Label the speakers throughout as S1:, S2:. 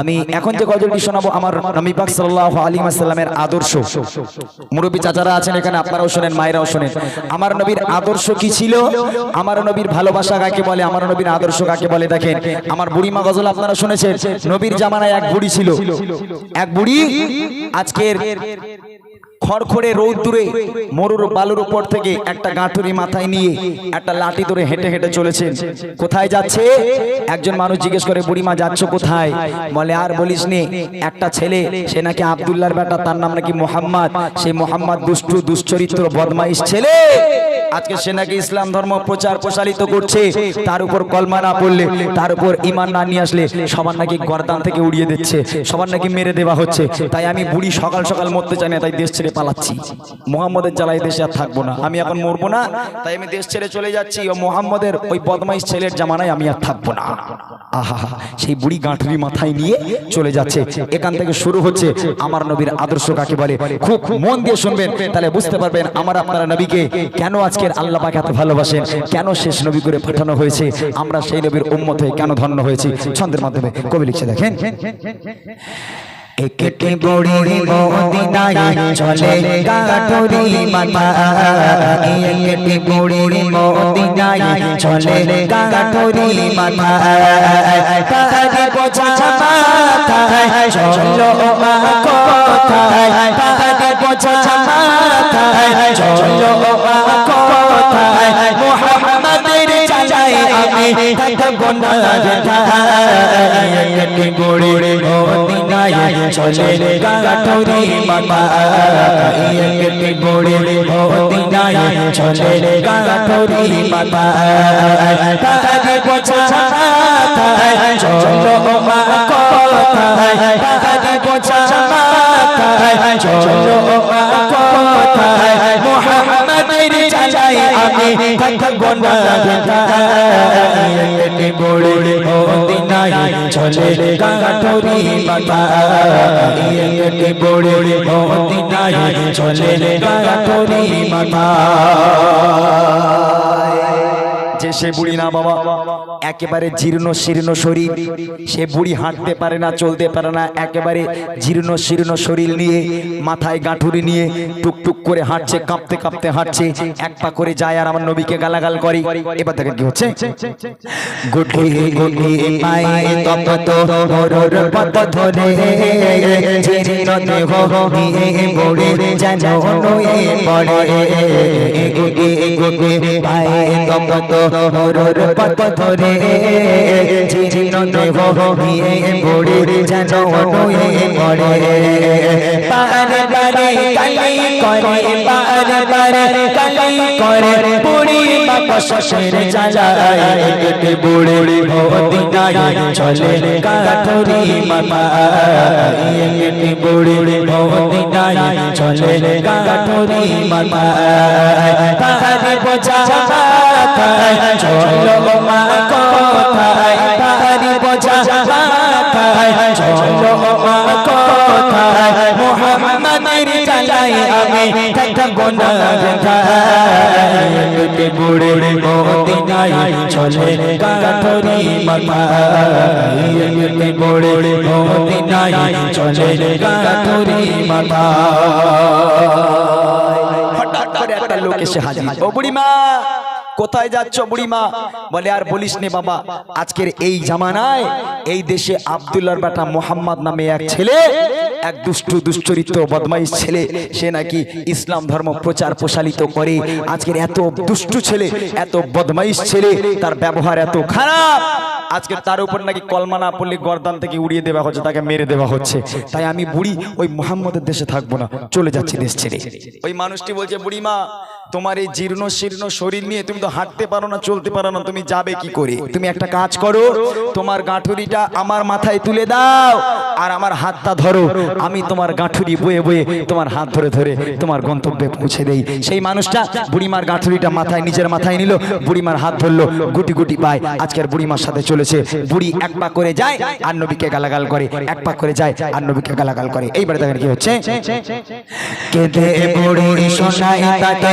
S1: আমি এখন যে গজলটি শোনাবো আমার নবী পাক সাল্লাল্লাহু আলাইহি ওয়াসাল্লামের আদর্শ। মুরব্বী চাচারা আছেন এখানে আপনারাও শোনেন মায়েরাও শোনেন। আমার নবীর আদর্শ কি ছিল? আমার নবীর ভালোবাসা কাকে বলে? আমার নবীর আদর্শ কাকে বলে? দেখেন আমার বুড়িমা গজল আপনারা শুনেছেন। নবীর জামানায় এক বুড়ি ছিল। এক বুড়ি আজকের খড়খড়ে রৌদ্দুরে মরুর বালুর উপর থেকে একটা গাঁঠুরি মাথায় নিয়ে একটা লাঠি ধরে হেঁটে হেঁটে চলেছেন। কোথায় যাচ্ছে? একজন মানুষ জিজ্ঞেস করে, বুড়িমা, যাচ্ছ কোথায়? বলে, আর বলিস নে, একটা ছেলে, সে নাকি আবদুল্লার বেটা, তার নাম নাকি মোহাম্মদ। সেই মোহাম্মদ দুষ্টু, দুশ্চরিত্র, বদমাইশ ছেলে। আজকে সে নাকি ইসলাম ধর্ম প্রচার প্রসারিত করছে, তার উপর কলমা না পড়লে, তার উপর ইমান না নিয়ে আসলে সবার নাকি গর্দান থেকে উড়িয়ে দিচ্ছে, সবার নাকি মেরে দেওয়া হচ্ছে। তাই আমি বুড়ি সকাল সকাল মরতে চাই না, তাই দেশ ছেড়ে পালাচ্ছি। মোহাম্মদের জ্বালায় দেশে আর থাকব না। আমি এখন মরবো না, তাই আমি দেশ ছেড়ে চলে যাচ্ছি ও মোহাম্মদের ওই বদমাইশ ছেলের জামানায় আমি আর থাকব না। আহা, সেই বুড়ি গাঁঠুরি মাথায় নিয়ে চলে যাচ্ছে। এখান থেকে শুরু হচ্ছে আমার নবীর আদর্শ কাকে বলে? খুব মন দিয়ে শুনবেন, তাহলে বুঝতে পারবেন আমার আপনারা নবীকে কেন আজকের আল্লাহ পাক এত ভালোবাসেন। কেন শেষ নবী করে পাঠানো হয়েছে? আমরা সেই নবীর উম্মত হয়ে কেন ধন্য হয়েছি? ছন্দের মাধ্যমে কবি লিখছে, দেখেন।
S2: একটি বড়ি মদিনায় চলে গাঠরি মাথা একটি বড়ি মদিনায় চলে গাঠরি মাথা তাহারে বোঝা থাকব না একটি বড়ি মদিনায় চলে গাঠরি মাথা একটি বড়ি মদিনায় চলে গাঠরি মাথা তাহারে বোঝা চলো মা কোথায় তাহারে বোঝা চলো মা কোথায় মোহাম্মদের চাচাই আমি থাকব না একটি বড়ি মদিনায় চলে গাঠরি মাথা একটি বড়ি মদিনায় চলে গাঠরি মাথা
S1: যে সে বুড়ি না বাবা, একেবারে জীর্ণ শীর্ণ শরীর। সে বুড়ি হাঁটতে পারে না, চলতে পারে না, একেবারে জীর্ণ শীর্ণ শরীর নিয়ে, মাথায় গাঁঠুরি নিয়ে টুকটুক করে হাঁটছে, কাঁপতে কাঁপতে হাঁটছে, এক পা করে যায় আর আমার নবীকে গালাগাল করে। এবার দেখেন কি হচ্ছে।
S2: পায়ে তো হরর পদ ধরে দেহ নিয়ে বড়ে যেন নয়ে পড়ে। পার পারে কালি করে, পার পারে কালি করে পুরি বাবা শ্বশুর চালায় কেটে বুড়ে মদিনায় চলে কাঠরি মামা কেটে বুড়ে মদিনায় চলে কাঠরি মামা তাহারে বোঝা মাথায় চলো মা কোথায় তাহারে বোঝা মাথায় চলো মা কোথায় মোহাম্মদের চালাই আমি থাকব না কেটে বুড়ে মদিনায় চলে কাঠরি মাথা বুড়ে মদিনায় চলে কাঠরি মাথা
S1: হঠাৎ করে একটা লোক এসে হাজির ও বুড়িমা! কোথায় যাচ্ছ বুড়িমা? বলে, আর বলিস নে বাবা, আজকের এই জামানায় এই দেশে আব্দুল্লাহর বেটা মোহাম্মদ নামে এক ছেলে, এক দুষ্টু, দুশ্চরিত্র, বদমাইশ ছেলে, সে নাকি ইসলাম ধর্ম প্রচার প্রসারিত করে। আজকের এত দুষ্টু ছেলে, এত বদমাইশ ছেলে, তার ব্যবহার এত খারাপ। আজকে তার উপর নাকি কলমা না পড়লে গর্দান থেকে উড়িয়ে দেওয়া হচ্ছে, তাকে মেরে দেওয়া হচ্ছে। তাই আমি বুড়ি ওই মোহাম্মদের দেশে থাকব না, চলে যাচ্ছি দেশ ছেড়ে। ওই মানুষটি বলছে, বুড়িমা তোমার এই জীর্ণ শীর্ণ শরীর নিয়ে তুমি তো হাঁটতে পারো না, চলতে পারো না, তুমি যাবে কি করে? তুমি একটা কাজ করো, তোমার গাঁঠুরিটা আমার মাথায় তুলে দাও আর আমার হাতটা ধরো। আমি তোমার গাঁঠুরি বয়ে বয়ে তোমার হাত ধরে ধরে তোমার গন্তব্যে পৌঁছে দেই। সেই মানুষটা বুড়িমার গাঁঠুরিটা মাথায়, নিজের মাথায় নিল, বুড়িমার হাত ধরলো, গুটি গুটি পায়। আজকের বুড়িমার সাথে চলেছে। বুড়ি এক পা করে যায় আর নবীকে গালাগাল করে। এক পা করে যায় আর নবীকে গালাগাল করে। এইবারে দেখেন কি হচ্ছে?
S2: কেঁদে বুড়ি শোনাই তাকে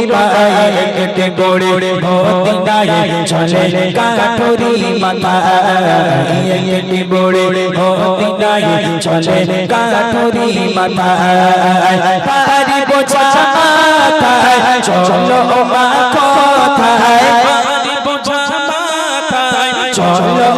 S2: নিরুপায় কেটে গড়ে মদিনায় চলে কাঠুরি মাথা কেটে গড়ে মদিনায় চলে কাঠুরি মাথা পারি বোঝা মাথায় চলো মাথায় চলো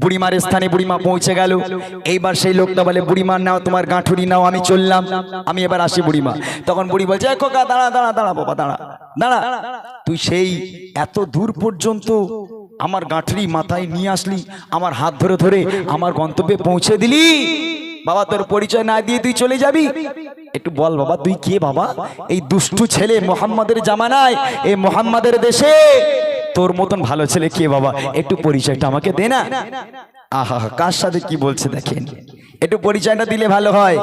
S1: বুড়িমার স্থানে বুড়িমা পৌঁছে গেল। এইবার সেই লোকটা বলে বুড়িমার নাও তোমার গাঁঠুরি, নাও, আমি চললাম। আমি এবার আসি বুড়িমা তখন বুড়ি বলছে, "এ খোকা, দাঁড়া দাঁড়া দাঁড়া, বাবা, দাঁড়া দাঁড়া। তুই সেই এত দূর পর্যন্ত আমার গাঁঠুরি মাথায় নিয়ে আসলি, আমার হাত ধরে ধরে আমার গন্তব্যে পৌঁছে দিলি। বাবা, তোর পরিচয় না দিয়ে তুই চলে যাবি? একটু বল বাবা, তুই কে বাবা? এই দুষ্টু ছেলে মোহাম্মদের জামানায়, এই মোহাম্মদের দেশে তোর মতন ভালো ছেলে কে বাবা? একটু পরিচয়টা আমাকে দে না। আহা, কার সাথে কি বলছে দেখেন। একটু পরিচয়টা দিলে ভালো হয়।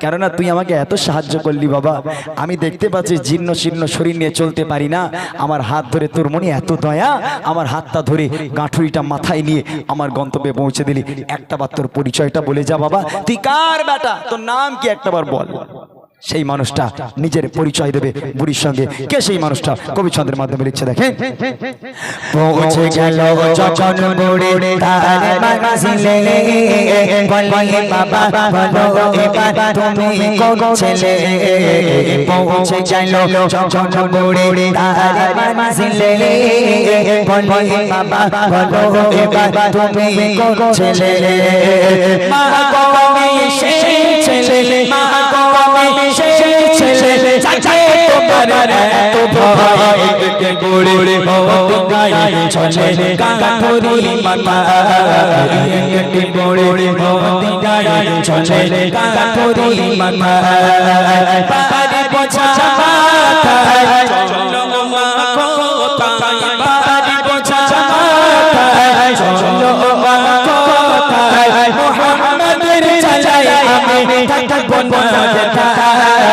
S1: কেননা তুই আমাকে এত সাহায্য করলি বাবা। আমি দেখতে পাচ্ছি জীর্ণ শীর্ণ শরীর নিয়ে চলতে পারি না। আমার হাত ধরে তোর মনে এত দয়া, আমার হাতটা ধরে গাঁঠুরিটা মাথায় নিয়ে আমার গন্তব্যে পৌঁছে দিলি। একটা বার তোর পরিচয়টা বলে যা বাবা। তুই কার বেটা? তোর নাম কি একটাবার বল। সেই মানুষটা নিজের পরিচয় দেবে বুড়ির সঙ্গে। কে সেই মানুষটা? কবি মাধ্যমে লিখছে
S2: কোন ছেলে? মা ছেলে। মা ছেলে চাচা তোমার এত ভয় কে গোড়ে মদিনায় চলে কাঠুরি মাথা কে গোড়ে মদিনায় চলে কাঠুরি মাথা পারি বোঝা মাথায় চলো মা কোথায় পারি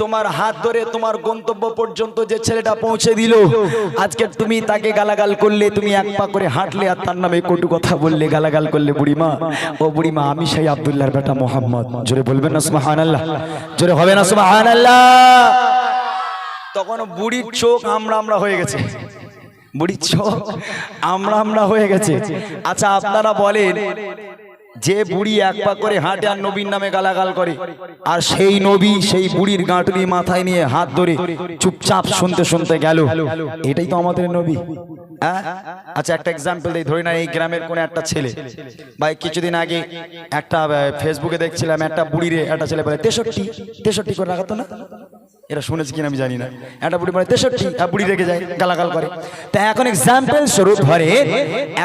S1: তোমার হাত ধরে তোমার গন্তব্য পর্যন্ত যে ছেলেটা পৌঁছে দিল, আজকে তুমি তাকে গালাগাল করলে, তুমি এক পা করে হাঁটলে, আর তার নামে কটু কথা বললে, গালাগাল করলে বুড়িমা। ও বুড়িমা, আমি সেই আব্দুল্লাহর বেটা মোহাম্মদ। জোরে বলবেন না সুবাহান আল্লাহ জোরে হবে না সুবাহান আল্লাহ তখন বুড়ির চোখ আমরা আমরা হয়ে গেছে। বুড়ির চোখ আমরা আমরা হয়ে গেছে। আচ্ছা আপনারা বলেন যে বুড়ি এক পা করে হাঁটে আর নবীর নামে গালাগাল করে। আর সেই নবী সেই বুড়ির গাঁটুরি মাথায় নিয়ে হাত ধরে চুপচাপ শুনতে শুনতে গেল। এটাই তো আমাদের নবী? আচ্ছা একটা এক্সাম্পল দিই। ধরি না এই গ্রামের কোন একটা ছেলে। ভাই কিছুদিন আগে একটা ফেসবুকে দেখছিলাম একটা বুড়িরে একটা ছেলে বলে তেষট্টি। তেষট্টি করে রাখাতো না? এরা শুনেছি কিনা আমি জানি না। একটা বুড়ি বলে, তেষট্টি, আর বুড়ি রেখে যায়, গালাগাল করে। তা এখন এক্সাম্পল স্বরূপ ধরে,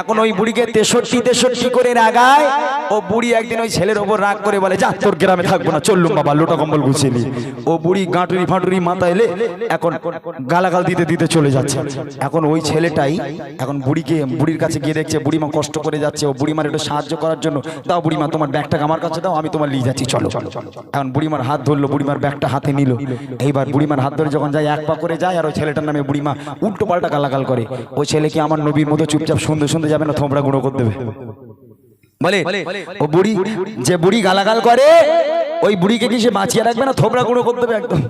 S1: এখন ওই বুড়িকে তেষট্টি তেষট্টি করে রাগায়, ও বুড়ি একদিন ওই ছেলের ওপর রাগ করে বলে, যা, তোর গ্রামে থাকব না চললুম বাবা লোটা কম্বল গুছিয়ে নি। ও বুড়ি গাঁটুরি ফাঁটুরি মাথা এলে এখন গালাগাল দিতে দিতে চলে যাচ্ছে। এখন ওই ছেলেটাই এখন বুড়িকে, বুড়ির কাছে গিয়ে দেখছে, বুড়িমা কষ্ট করে যাচ্ছে, ও বুড়িমার একটু সাহায্য করার জন্য, দাও বুড়িমা, তোমার ব্যাগটা আমার কাছে দাও, আমি তোমার নিয়ে যাচ্ছি, চলো। এখন বুড়িমার হাত ধরলো, বুড়িমার ব্যাগটা হাতে নিল। এইবার বুড়িমার হাত ধরে যখন যায়, এক পা করে যায় আর ওই ছেলেটার নামে বুড়িমা উল্টো পাল্টা গালাগাল করে। ওই ছেলে কি আমার নবীর মতো চুপচাপ সুন্দর সুন্দর যাবে না? থোমরা গুঁড়ো করে দেবে। বলে, ও বুড়ি, যে বুড়ি গালাগাল করে ওই বুড়িকে কি সে বাঁচিয়ে রাখবে না থোবরা গুঁড়ো করতে হবে একদম?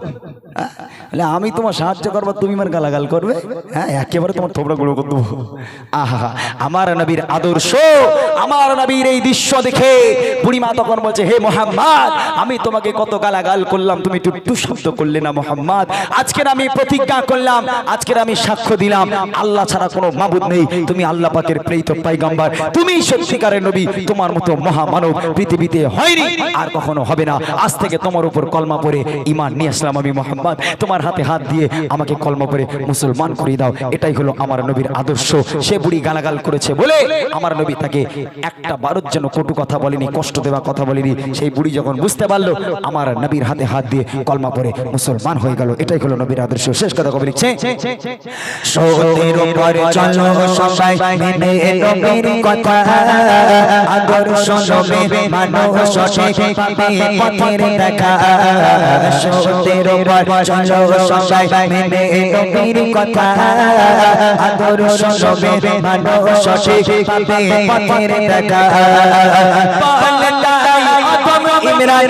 S1: বলে আমি তোমার সাহায্য করব, তুমি আমার গালাগাল করবে। হ্যাঁ একেবারে তোমার থোবরা গুঁড়ো করে দেবো। আহা, আমার নবীর আদর্শ, আমার নবীর এই দৃশ্য দেখে বুড়িমা তখন বলছে, হে মোহাম্মদ, আমি তোমাকে কত গালাগাল করলাম, তুমি টুট্টু শব্দ করলে না মোহাম্মদ। আজকের আমি প্রতিজ্ঞা করলাম, আজকের আমি সাক্ষ্য দিলাম। আল্লাহ ছাড়া কোনো মাবুদ নেই, তুমি আল্লাহ পাকের প্রেরিত পাইগাম্বার। তুমি সত্যিকারের নবী, তোমার মতো মহামানব পৃথিবীতে হয়নি, আর কখনো হবে না। আজ থেকে তোমার উপর কলমা পড়ে ইমান নিয়ে আসলাম আমি মোহাম্মদ। তোমার হাতে হাত দিয়ে আমাকে কলমা পড়ে মুসলমান করে দাও। এটাই হলো আমার নবীর আদর্শ। সে বুড়ি গালাগাল করেছে, বলে আমার নবী তাকে একটা বারোর জন্য কটু কথা বলেনি, কষ্ট দেওয়া কথা বলেনি। সেই বুড়ি যখন বুঝতে পারল, আমার নবীর হাতে হাত দিয়ে কলমা পড়ে মুসলমান হয়ে গেল। এটাই হলো নবীর আদর্শ। শেষ কথা কবি লিখছে
S2: কথা। পথের দেখা সতের উপরে চলো সবাই মেনে নবীর কথা। আদর সবে মানব সঠিক পথের দেখা। ইমরান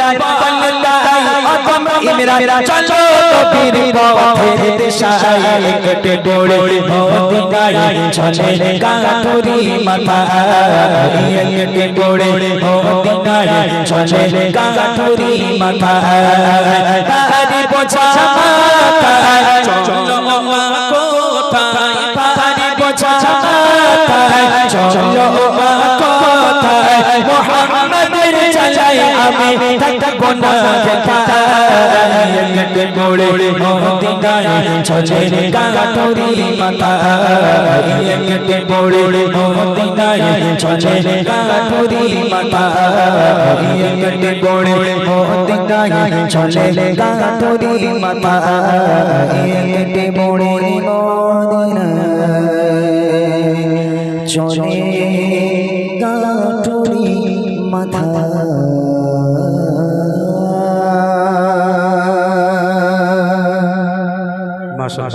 S2: আদম ইমরান চলো নবীর পথের দিশায় কেটে পড়ে মদিনায় চলে গাঠুরি মাথা কেটে পড়ে মদিনায় চলে গাঠুরি মাথা তারি বোঝা মাথায় চলো কোথায়? তারি বোঝা মাথায় চলো কোথায়? মোহাম্মদের চাচাই আমি থাকব না কেটে পড়ে মদিনায় চলে গাঠুরি মাথা কেটে পড়ে মদিনায় চলে গাঠুরি মাথা কেটে পড়ে মদিনায় চলে গাঠুরি মাথা কেটে পড়ে মদিনায় চলে
S3: মাশাআল্লাহ